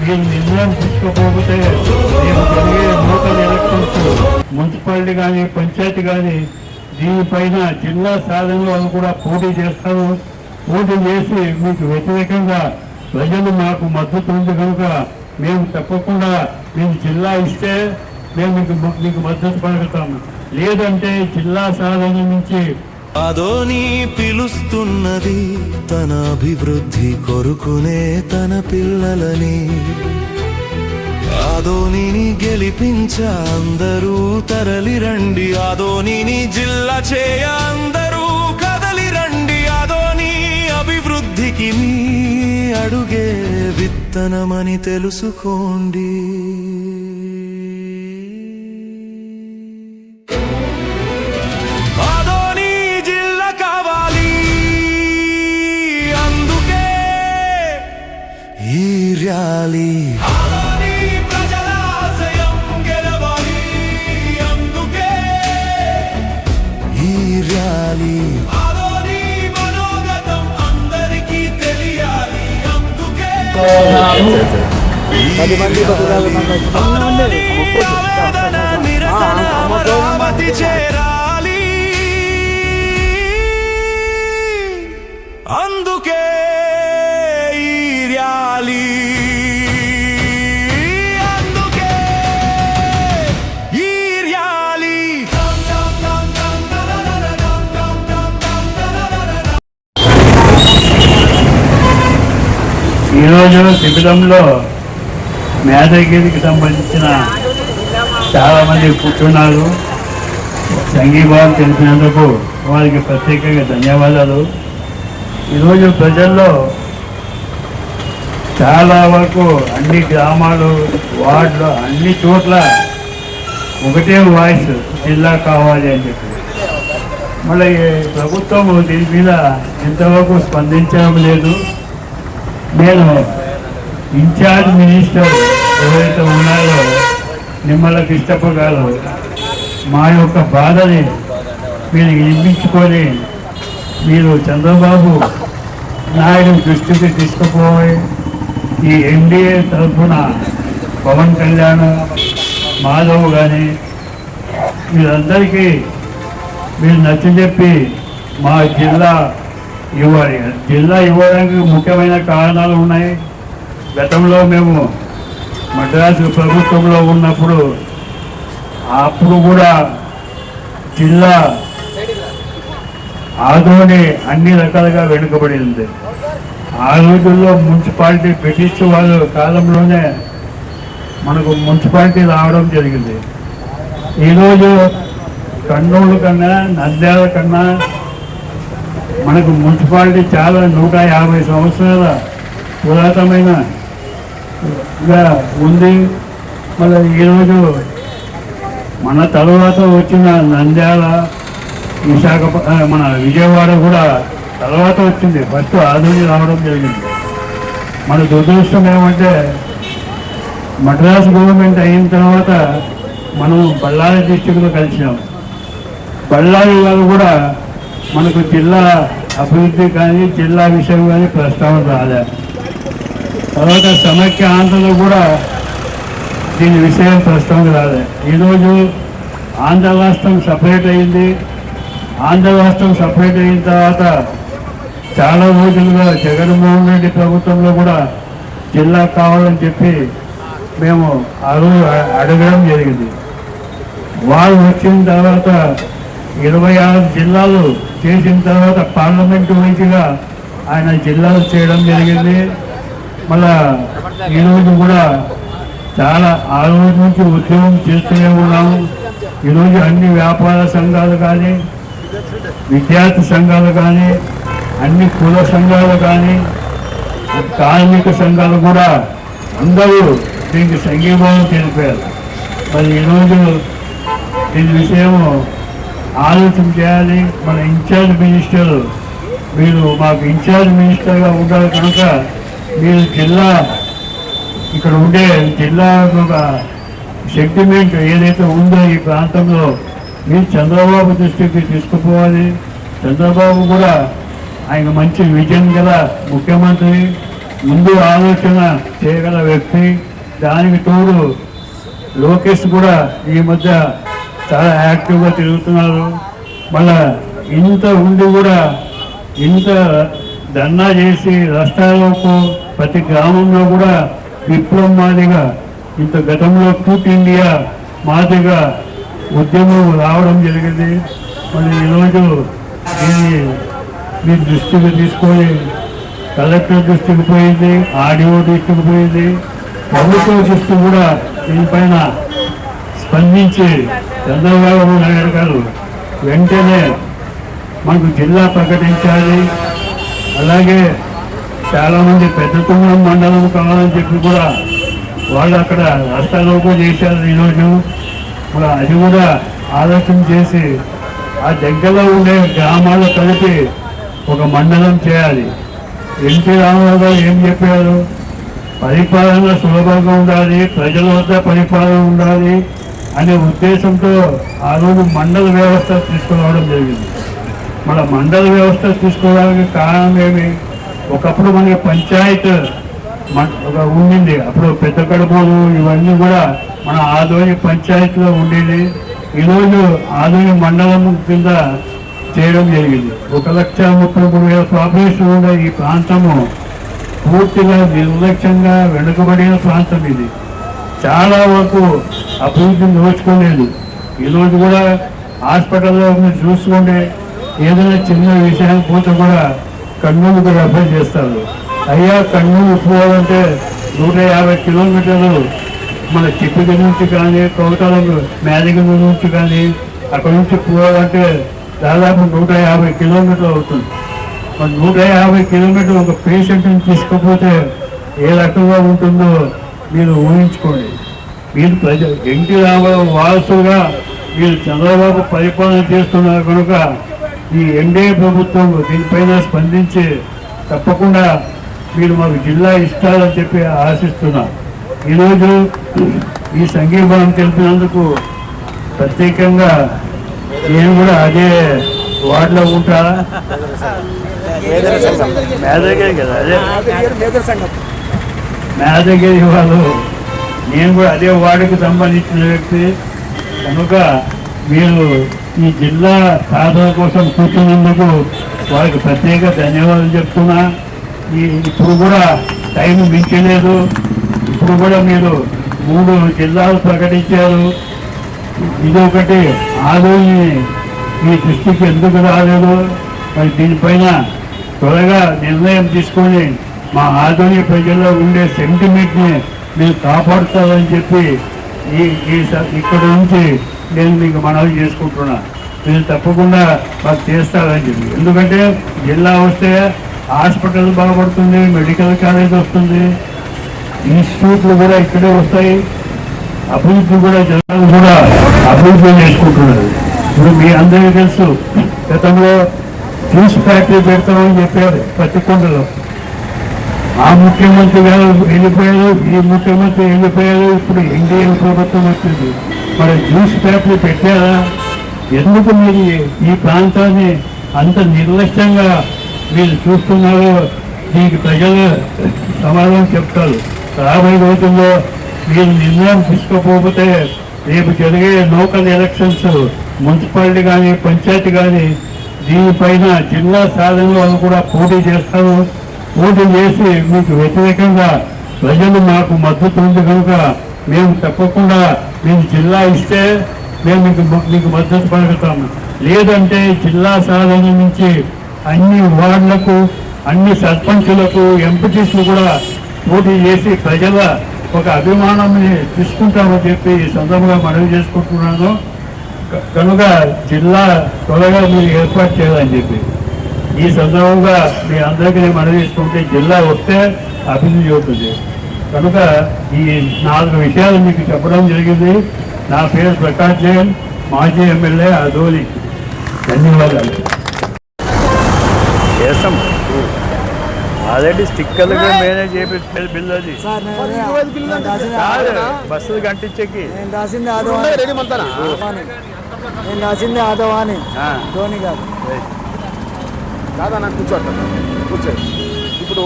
మీరు నిర్ణయం తీసుకోకపోతే మేము జరిగే లోకల్ ఎలక్షన్స్ మున్సిపాలిటీ కానీ పంచాయతీ కానీ దీనిపైన జిల్లా సాధన వాళ్ళు కూడా పోటీ చేస్తారు. పోటీ చేసి మీకు వ్యతిరేకంగా ప్రజలు మాకు మద్దతు ఉంది కనుక మేము తప్పకుండా మీకు జిల్లా ఇస్తే మేము మీకు మీకు మద్దతు పలుకుతాము. లేదంటే జిల్లా సాధన నుంచి అదోని పిలుస్తున్నది తన అభివృద్ధి కొరుకునే తన పిల్లలని. ఆదోనిని గెలిపించ అందరూ తరలిరండి ఆదోనిని జిల్లా చేయ అందరూ కదలిరండి ఆదోని అభివృద్ధికి మీ అడుగే విత్తనమని తెలుసుకోండి. అందుకే. ఈ ర్యాలీ. ఆదోని మనోగతం అందరికీ తెలియాలి అందుకే. ఆదోని ఆవేదన నిరసన అమరావతి చేరాలి. అందుకే ఈ ర్యాలీ. ఈరోజు శిబిరంలో మేధగిరికి సంబంధించిన చాలామంది కూర్చున్నారు. సంఘీభావం తెలిసినందుకు వారికి ప్రత్యేకంగా ధన్యవాదాలు. ఈరోజు ప్రజల్లో చాలా వరకు అన్ని గ్రామాలు వార్డులు అన్ని చోట్ల ఒకటే వాయిస్ జిల్లా కావాలి అని చెప్పి. మళ్ళీ ప్రభుత్వం దీని మీద ఎంతవరకు స్పందించడం లేదు. నేను ఇన్ఛార్జ్ మినిస్టర్ ఎవరైతే ఉన్నారో నిమ్మల కృష్ణప్ప గారు మా యొక్క బాధని మీరు వినిపించుకొని మీరు చంద్రబాబు నాయుడు దృష్టికి తీసుకుపోయి ఈ ఎన్డీఏ తరఫున పవన్ కళ్యాణ్ మాధవ్ కానీ మీరందరికీ మీరు నచ్చజెప్పి మా జిల్లా ఇవ్వాలి జిల్లా ఇవ్వడానికి ముఖ్యమైన కారణాలు ఉన్నాయి. గతంలో మేము మద్రాసు ప్రభుత్వంలో ఉన్నప్పుడు అప్పుడు కూడా జిల్లా ఆదోని అన్ని రకాలుగా వెనుకబడి ఉంది ఆ రోజుల్లో మున్సిపాలిటీ బ్రిటిష్ వాళ్ళ కాలంలోనే మనకు మున్సిపాలిటీ రావడం జరిగింది. ఈరోజు కర్నూలు కన్నా నంద్యాల కన్నా మనకు మున్సిపాలిటీ చాలా నూట యాభై సంవత్సరాల పురాతనమైన గా ఉంది మళ్ళీ ఈరోజు మన తరువాత వచ్చిన నంద్యాల విశాఖ మన విజయవాడ కూడా తర్వాత వచ్చింది. ఫస్ట్ ఆధుని రావడం జరిగింది. మన దురదృష్టం ఏమంటే మద్రాసు గవర్నమెంట్ అయిన తర్వాత మనం బళ్ళారి డిస్టిక్లో కలిసినాం. బళ్ళారి వాళ్ళు కూడా మనకు జిల్లా అభివృద్ధి కానీ జిల్లా విషయం కానీ ప్రస్తావన రాలేదు తర్వాత సమైక్య ఆంధ్రలో కూడా దీని విషయం ప్రస్తావన రాలే. ఈరోజు ఆంధ్ర రాష్ట్రం సపరేట్ అయింది. ఆంధ్ర రాష్ట్రం సపరేట్ అయిన తర్వాత చాలా రోజులుగా జగన్మోహన్ రెడ్డి ప్రభుత్వంలో కూడా జిల్లా కావాలని చెప్పి మేము ఆ రోజు అడగడం జరిగింది. వాళ్ళు వచ్చిన తర్వాత ఇరవై ఆరు జిల్లాలు చేసిన తర్వాత పార్లమెంటు వైపుగా ఆయన జిల్లాలు చేయడం జరిగింది. మళ్ళా ఈరోజు కూడా చాలా ఆ రోజు నుంచి ఉద్యమం చేస్తూనే ఉన్నాము ఈరోజు అన్ని వ్యాపార సంఘాలు కానీ విద్యార్థి సంఘాలు కానీ అన్ని కుల సంఘాలు కానీ కార్మిక సంఘాలు కూడా అందరూ దీనికి సంఘీభావం తెలిపారు. మరి ఈరోజు దీని విషయము ఆలోచన చేయాలి. మన ఇన్ఛార్జ్ మినిస్టర్ మీరు మాకు ఇన్ఛార్జ్ మినిస్టర్గా ఉండాలి కనుక మీరు జిల్లా ఇక్కడ ఉండే జిల్లా ఒక సెంటిమెంట్ ఏదైతే ఉందో ఈ ప్రాంతంలో మీరు చంద్రబాబు దృష్టికి తీసుకుపోవాలి. చంద్రబాబు కూడా ఆయన మంచి విజన్ గల ముఖ్యమంత్రి ముందు ఆలోచన చేయగల వ్యక్తి. దానికి తోడు లోకేష్ కూడా ఈ మధ్య చాలా యాక్టివ్గా తిరుగుతున్నారు. మళ్ళా ఇంత ఉండి కూడా ఇంత ధర్నా చేసి రాష్ట్రాలకు ప్రతి గ్రామంలో కూడా విప్లవం మాదిగా ఇంత గతంలో క్యూట్ ఇండియా మాదిగా ఉద్యమం రావడం జరిగింది. మరి ఈరోజు దీన్ని మీ దృష్టికి తీసుకొని కలెక్టర్ దృష్టికి పోయింది ఆడియో దృష్టికి పోయింది. ప్రభుత్వం దృష్టి కూడా దీనిపైన స్పందించి చంద్రబాబు నాయుడు గారు వెంటనే మనకు జిల్లా ప్రకటించాలి. అలాగే చాలామంది పెద్ద తుంగం మండలం కావాలని చెప్పి కూడా వాళ్ళు అక్కడ రస్తాలోపు చేశారు ఈరోజు. మరి అది కూడా ఆలోచన చేసి ఆ దగ్గరలో ఉండే గ్రామాలు కలిపి ఒక మండలం చేయాలి. ఎన్టీ రామారావు గారు ఏం చెప్పారు? పరిపాలన సులభంగా ఉండాలి ప్రజల వద్ద పరిపాలన ఉండాలి అనే ఉద్దేశంతో ఆ రోజు మండల వ్యవస్థ తీసుకురావడం జరిగింది. మన మండల వ్యవస్థ తీసుకోవడానికి కారణం ఏమి? ఒకప్పుడు మనకి పంచాయత్ ఒక ఉండింది. అప్పుడు పెద్ద కడుపులు ఇవన్నీ కూడా మన ఆదోని పంచాయతీలో ఉండేది. ఈరోజు ఆదోని మండలం కింద చేయడం జరిగింది. ఒక లక్ష ముప్పై మూడు వేల పాపులేషన్ ఉన్న ఈ ప్రాంతము పూర్తిగా నిర్లక్ష్యంగా వెనుకబడిన ప్రాంతం ఇది. చాలా వరకు అభివృద్ధి నోచుకోలేదు ఈరోజు కూడా హాస్పిటల్లో మీరు ఏదైనా చిన్న విషయానికి పోతే కూడా కర్నూలుకు రెఫర్ చేస్తారు. అయ్యా కర్నూలు పోవాలంటే నూట యాభై కిలోమీటర్లు మన చిప్పిక నుంచి కానీ కౌతలం మేదగిరి నుంచి కానీ అక్కడ నుంచి పోవాలంటే దాదాపు నూట యాభై కిలోమీటర్లు అవుతుంది. మరి నూట యాభై కిలోమీటర్లు ఒక పేషెంట్ని తీసుకపోతే ఏ రకంగా ఉంటుందో మీరు ఊహించుకోండి. మీరు ప్రజ ఎన్టీ రామారావు వారసుగా మీరు చంద్రబాబు పరిపాలన చేస్తున్నారు కనుక ఈ ఎన్డీఏ ప్రభుత్వం దీనిపైన స్పందించి తప్పకుండా మీరు మాకు జిల్లా ఇస్తారని చెప్పి ఆశిస్తున్నా. ఈరోజు ఈ సంఘీభావం తెలిపినందుకు ప్రత్యేకంగా నేను కూడా అదే వార్డులో ఉంటా. మేదగిరి కదా అదే. మేదగిరి వాళ్ళు నేను కూడా అదే వార్డుకు సంబంధించిన వ్యక్తి. కనుక మీరు ఈ జిల్లా సాధన కోసం కూర్చున్నందుకు వారికి ప్రత్యేక ధన్యవాదాలు చెప్తున్నా. ఈ ఇప్పుడు కూడా టైం మించలేదు. ఇప్పుడు కూడా మీరు మూడు జిల్లాలు ప్రకటించారు. ఇది ఒకటి ఆదోని మీ దృష్టికి ఎందుకు రాలేదు? మరి దీనిపైన త్వరగా నిర్ణయం తీసుకొని మా ఆధునిక ప్రజల్లో ఉండే సెంటిమెంట్ని మేము కాపాడుతారని చెప్పి ఈ స- ఇక్కడ నుంచి నేను మీకు మనవి చేసుకుంటున్నా. మీరు తప్పకుండా మాకు చేస్తారని చెప్పి. ఎందుకంటే జిల్లా వస్తే హాస్పిటల్ బాగుపడుతుంది మెడికల్ కాలేజ్ వస్తుంది ఇన్స్టిట్యూట్లు కూడా ఇక్కడే వస్తాయి అభివృద్ధి కూడా జనాలు కూడా అభివృద్ధి చేసుకుంటున్నారు. ఇప్పుడు మీ అందరికీ తెలుసు గతంలో జ్యూస్ ఫ్యాక్టరీ పెడతామని చెప్పారు పత్తికొండలో ఆ ముఖ్యమంత్రి గారు వెళ్ళిపోయారు ఈ ముఖ్యమంత్రి వెళ్ళిపోయారు ఇప్పుడు ఎన్డీఏ ప్రభుత్వం వచ్చింది. మరి న్యూస్ పేపర్లు పెట్టారా? ఎందుకు మీరు ఈ ప్రాంతాన్ని అంత నిర్లక్ష్యంగా మీరు చూస్తున్నారు దీనికి ప్రజలు సమాధానం చెప్తారు. రాబోయే రోజుల్లో మీరు నిర్ణయం తీసుకోకపోతే రేపు జరిగే లోకల్ ఎలక్షన్స్ మున్సిపాలిటీ కానీ పంచాయతీ కానీ దీనిపైన జిల్లా సాధనలో వాళ్ళు కూడా పోటీ చేస్తారు. పోటీ చేసి మీకు వ్యతిరేకంగా ప్రజలు మాకు మద్దతు ఉంది కనుక మేము తప్పకుండా మీకు జిల్లా ఇస్తే మేము మీకు మీకు మద్దతు పలుకుతాము. లేదంటే జిల్లా సాధన నుంచి అన్ని వార్డులకు అన్ని సర్పంచులకు ఎంపీటీస్లు కూడా పోటీ చేసి ప్రజల ఒక అభిమానాన్ని తీసుకుంటామని చెప్పి ఈ సందర్భంగా మనవి చేసుకుంటున్నాను. కనుక జిల్లా త్వరగా మీరు ఏర్పాటు చేయాలని చెప్పి. ఈ సందర్భంగా మీ అందరికీ మనవి చేసుకుంటే జిల్లా వస్తే అభివృద్ధి అవుతుంది. కనుక ఈ నాలుగు విషయాలు మీకు చెప్పడం జరిగింది. నా పేరు ప్రకాష్ జైన్ మాజీ ఎమ్మెల్యే అదోలి. ధన్యవాదాలు. చేస్తాం. ఆల్రెడీ స్టిక్కర్లుగా మేనేజ్ చేపించిన బిల్ అది సార్ నేను నేను రాసింది కాదు ఆదవా. బస్సులు కంటించకి. నేను రాసింది ఆదవాని. నేను రాసింది ఆదవాని. ధోని గారు. కాదన్నా కూర్చోట కూర్చో. ఇప్పుడు